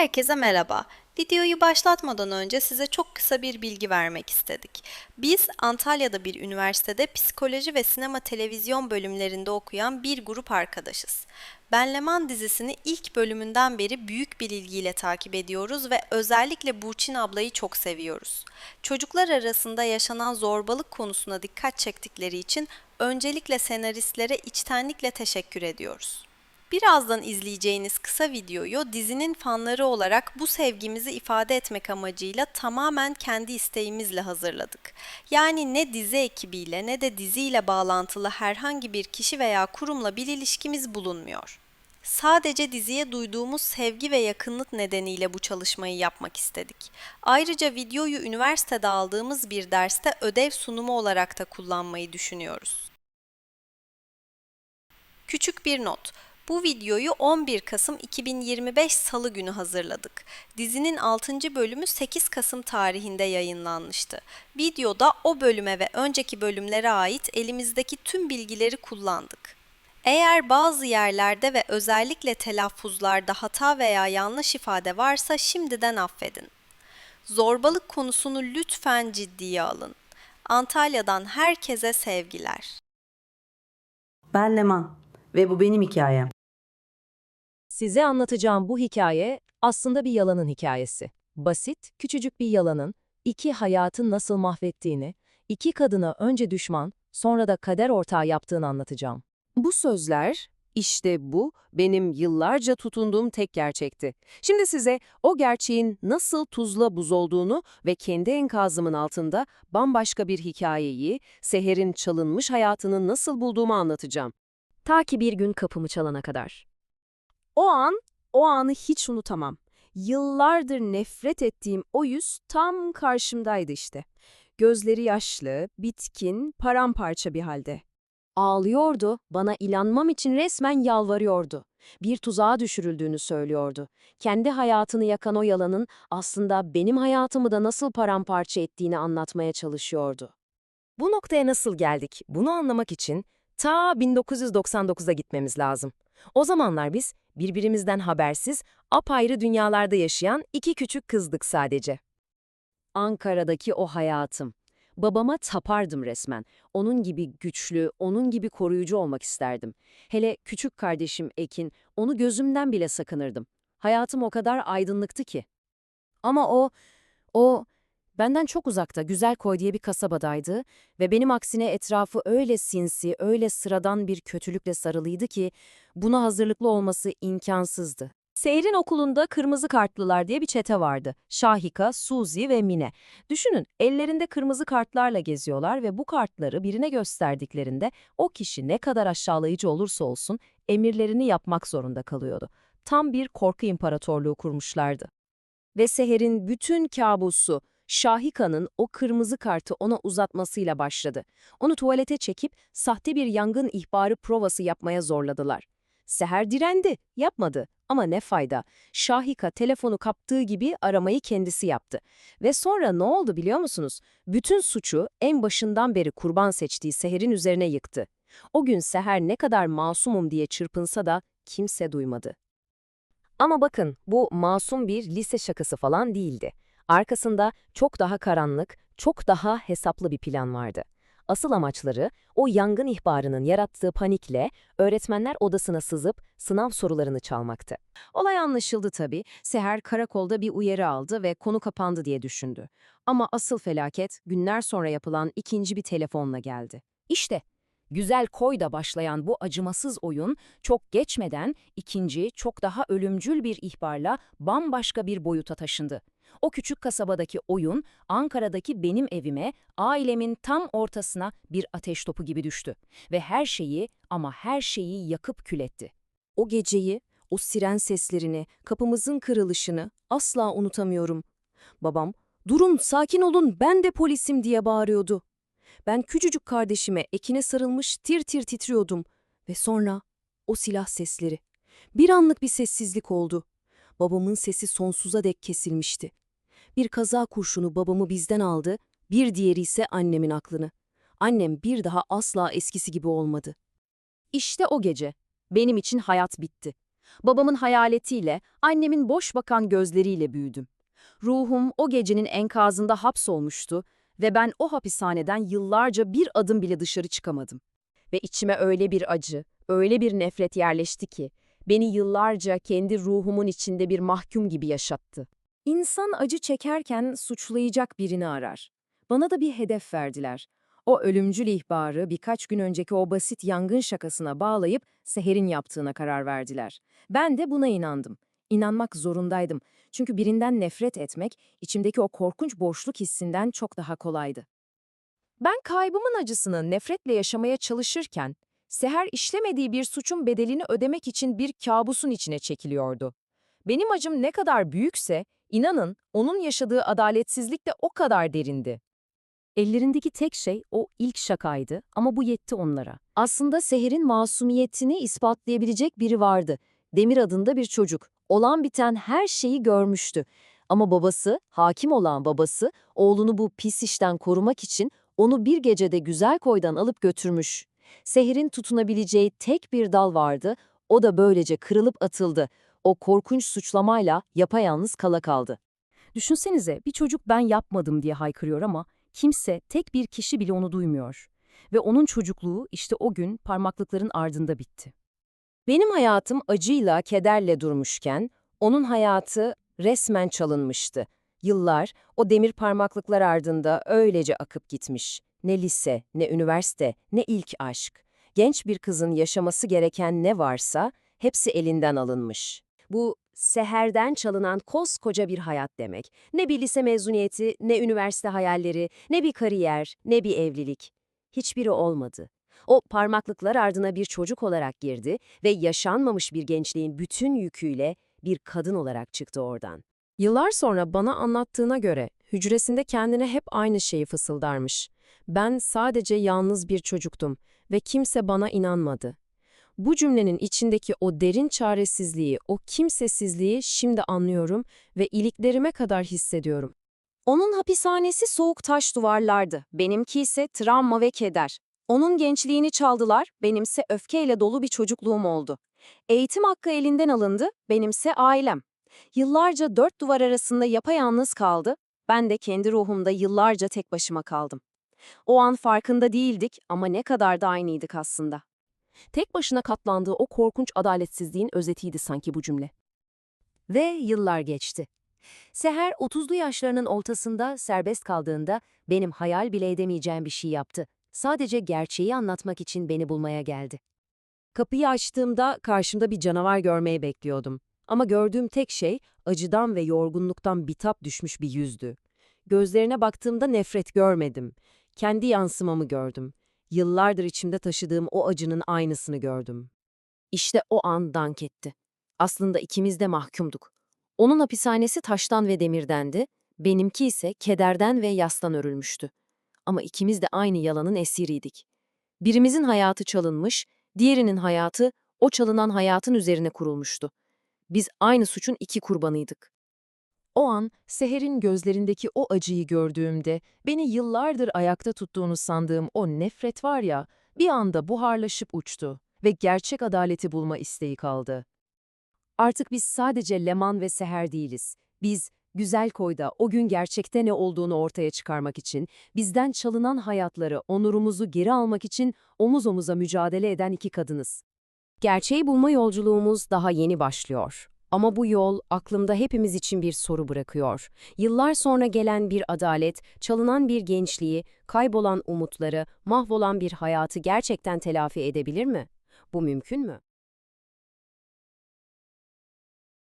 Herkese merhaba. Videoyu başlatmadan önce size çok kısa bir bilgi vermek istedik. Biz Antalya'da bir üniversitede psikoloji ve sinema televizyon bölümlerinde okuyan bir grup arkadaşız. Ben Leman dizisini ilk bölümünden beri büyük bir ilgiyle takip ediyoruz ve özellikle Burçin ablayı çok seviyoruz. Çocuklar arasında yaşanan zorbalık konusuna dikkat çektikleri için öncelikle senaristlere içtenlikle teşekkür ediyoruz. Birazdan izleyeceğiniz kısa videoyu dizinin fanları olarak bu sevgimizi ifade etmek amacıyla tamamen kendi isteğimizle hazırladık. Yani ne dizi ekibiyle ne de diziyle bağlantılı herhangi bir kişi veya kurumla bir ilişkimiz bulunmuyor. Sadece diziye duyduğumuz sevgi ve yakınlık nedeniyle bu çalışmayı yapmak istedik. Ayrıca videoyu üniversitede aldığımız bir derste ödev sunumu olarak da kullanmayı düşünüyoruz. Küçük bir not. Bu videoyu 11 Kasım 2025 Salı günü hazırladık. Dizinin 6. bölümü 8 Kasım tarihinde yayınlanmıştı. Videoda o bölüme ve önceki bölümlere ait elimizdeki tüm bilgileri kullandık. Eğer bazı yerlerde ve özellikle telaffuzlarda hata veya yanlış ifade varsa şimdiden affedin. Zorbalık konusunu lütfen ciddiye alın. Antalya'dan herkese sevgiler. Ben Leman ve bu benim hikayem. Size anlatacağım bu hikaye aslında bir yalanın hikayesi. Basit, küçücük bir yalanın iki hayatı nasıl mahvettiğini, iki kadına önce düşman, sonra da kader ortağı yaptığını anlatacağım. Bu sözler, işte bu benim yıllarca tutunduğum tek gerçekti. Şimdi size o gerçeğin nasıl tuzla buz olduğunu ve kendi enkazımın altında bambaşka bir hikayeyi, Seher'in çalınmış hayatını nasıl bulduğumu anlatacağım. Ta ki bir gün kapımı çalana kadar. O an, o anı hiç unutamam. Yıllardır nefret ettiğim o yüz tam karşımdaydı işte. Gözleri yaşlı, bitkin, paramparça bir halde. Ağlıyordu, bana inanmam için resmen yalvarıyordu. Bir tuzağa düşürüldüğünü söylüyordu. Kendi hayatını yakan o yalanın aslında benim hayatımı da nasıl paramparça ettiğini anlatmaya çalışıyordu. Bu noktaya nasıl geldik? Bunu anlamak için ta 1999'a gitmemiz lazım. O zamanlar biz birbirimizden habersiz, apayrı dünyalarda yaşayan iki küçük kızdık sadece. Ankara'daki o hayatım. Babama tapardım resmen. Onun gibi güçlü, onun gibi koruyucu olmak isterdim. Hele küçük kardeşim Ekin, onu gözümden bile sakınırdım. Hayatım o kadar aydınlıktı ki. Ama o, o benden çok uzakta Güzel Koy diye bir kasabadaydı ve benim aksine etrafı öyle sinsi, öyle sıradan bir kötülükle sarılıydı ki buna hazırlıklı olması imkansızdı. Seher'in okulunda kırmızı kartlılar diye bir çete vardı. Şahika, Suzi ve Mine. Düşünün, ellerinde kırmızı kartlarla geziyorlar ve bu kartları birine gösterdiklerinde o kişi ne kadar aşağılayıcı olursa olsun emirlerini yapmak zorunda kalıyordu. Tam bir korku imparatorluğu kurmuşlardı. Ve Seher'in bütün kabusu Şahika'nın o kırmızı kartı ona uzatmasıyla başladı. Onu tuvalete çekip sahte bir yangın ihbarı provası yapmaya zorladılar. Seher direndi, yapmadı ama ne fayda. Şahika telefonu kaptığı gibi aramayı kendisi yaptı. Ve sonra ne oldu biliyor musunuz? Bütün suçu en başından beri kurban seçtiği Seher'in üzerine yıktı. O gün Seher ne kadar masumum diye çırpınsa da kimse duymadı. Ama bakın bu masum bir lise şakası falan değildi. Arkasında çok daha karanlık, çok daha hesaplı bir plan vardı. Asıl amaçları o yangın ihbarının yarattığı panikle öğretmenler odasına sızıp sınav sorularını çalmaktı. Olay anlaşıldı tabii. Seher karakolda bir uyarı aldı ve konu kapandı diye düşündü. Ama asıl felaket günler sonra yapılan ikinci bir telefonla geldi. İşte Güzel Koy'da başlayan bu acımasız oyun çok geçmeden ikinci, çok daha ölümcül bir ihbarla bambaşka bir boyuta taşındı. O küçük kasabadaki oyun Ankara'daki benim evime, ailemin tam ortasına bir ateş topu gibi düştü ve her şeyi ama her şeyi yakıp kül etti. O geceyi, o siren seslerini, kapımızın kırılışını asla unutamıyorum. Babam, "Durun, sakin olun, ben de polisim." diye bağırıyordu. Ben küçücük kardeşime ekine sarılmış tir tir titriyordum ve sonra o silah sesleri. Bir anlık bir sessizlik oldu. Babamın sesi sonsuza dek kesilmişti. Bir kaza kurşunu babamı bizden aldı, bir diğeri ise annemin aklını. Annem bir daha asla eskisi gibi olmadı. İşte o gece benim için hayat bitti. Babamın hayaletiyle, annemin boş bakan gözleriyle büyüdüm. Ruhum o gecenin enkazında hapsolmuştu ve ben o hapishaneden yıllarca bir adım bile dışarı çıkamadım. Ve içime öyle bir acı, öyle bir nefret yerleşti ki, beni yıllarca kendi ruhumun içinde bir mahkum gibi yaşattı. İnsan acı çekerken suçlayacak birini arar. Bana da bir hedef verdiler. O ölümcül ihbarı birkaç gün önceki o basit yangın şakasına bağlayıp Seher'in yaptığına karar verdiler. Ben de buna inandım. İnanmak zorundaydım. Çünkü birinden nefret etmek, içimdeki o korkunç boşluk hissinden çok daha kolaydı. Ben kaybımın acısını nefretle yaşamaya çalışırken, Seher işlemediği bir suçun bedelini ödemek için bir kabusun içine çekiliyordu. Benim acım ne kadar büyükse, inanın onun yaşadığı adaletsizlik de o kadar derindi. Ellerindeki tek şey o ilk şakaydı ama bu yetti onlara. Aslında Seher'in masumiyetini ispatlayabilecek biri vardı. Demir adında bir çocuk. Olan biten her şeyi görmüştü. Ama babası, hakim olan babası, oğlunu bu pis işten korumak için onu bir gecede güzel koydan alıp götürmüş. Seher'in tutunabileceği tek bir dal vardı, o da böylece kırılıp atıldı. O korkunç suçlamayla yapayalnız kala kaldı. Düşünsenize bir çocuk ben yapmadım diye haykırıyor ama kimse, tek bir kişi bile onu duymuyor. Ve onun çocukluğu işte o gün parmaklıkların ardında bitti. Benim hayatım acıyla, kederle durmuşken, onun hayatı resmen çalınmıştı. Yıllar o demir parmaklıklar ardında öylece akıp gitmiş. Ne lise, ne üniversite, ne ilk aşk. Genç bir kızın yaşaması gereken ne varsa hepsi elinden alınmış. Bu seherden çalınan koskoca bir hayat demek. Ne bir lise mezuniyeti, ne üniversite hayalleri, ne bir kariyer, ne bir evlilik. Hiçbiri olmadı. O parmaklıklar ardına bir çocuk olarak girdi ve yaşanmamış bir gençliğin bütün yüküyle bir kadın olarak çıktı oradan. Yıllar sonra bana anlattığına göre hücresinde kendine hep aynı şeyi fısıldarmış. Ben sadece yalnız bir çocuktum ve kimse bana inanmadı. Bu cümlenin içindeki o derin çaresizliği, o kimsesizliği şimdi anlıyorum ve iliklerime kadar hissediyorum. Onun hapishanesi soğuk taş duvarlardı, benimki ise travma ve keder. Onun gençliğini çaldılar, benimse öfkeyle dolu bir çocukluğum oldu. Eğitim hakkı elinden alındı, benimse ailem. Yıllarca dört duvar arasında yapayalnız kaldı, ben de kendi ruhumda yıllarca tek başıma kaldım. O an farkında değildik ama ne kadar da aynıydık aslında. Tek başına katlandığı o korkunç adaletsizliğin özetiydi sanki bu cümle. Ve yıllar geçti. Seher 30'lu yaşlarının ortasında serbest kaldığında benim hayal bile edemeyeceğim bir şey yaptı. Sadece gerçeği anlatmak için beni bulmaya geldi. Kapıyı açtığımda karşımda bir canavar görmeyi bekliyordum. Ama gördüğüm tek şey acıdan ve yorgunluktan bitap düşmüş bir yüzdü. Gözlerine baktığımda nefret görmedim. Kendi yansımamı gördüm. Yıllardır içimde taşıdığım o acının aynısını gördüm. İşte o an dank etti. Aslında ikimiz de mahkumduk. Onun hapishanesi taştan ve demirdendi, benimki ise kederden ve yastan örülmüştü. Ama ikimiz de aynı yalanın esiriydik. Birimizin hayatı çalınmış, diğerinin hayatı o çalınan hayatın üzerine kurulmuştu. Biz aynı suçun iki kurbanıydık. O an Seher'in gözlerindeki o acıyı gördüğümde beni yıllardır ayakta tuttuğunu sandığım o nefret var ya bir anda buharlaşıp uçtu ve gerçek adaleti bulma isteği kaldı. Artık biz sadece Leman ve Seher değiliz. Biz, Güzel Koy'da o gün gerçekte ne olduğunu ortaya çıkarmak için, bizden çalınan hayatları, onurumuzu geri almak için omuz omuza mücadele eden iki kadınız. Gerçeği bulma yolculuğumuz daha yeni başlıyor. Ama bu yol aklımda hepimiz için bir soru bırakıyor. Yıllar sonra gelen bir adalet, çalınan bir gençliği, kaybolan umutları, mahvolan bir hayatı gerçekten telafi edebilir mi? Bu mümkün mü?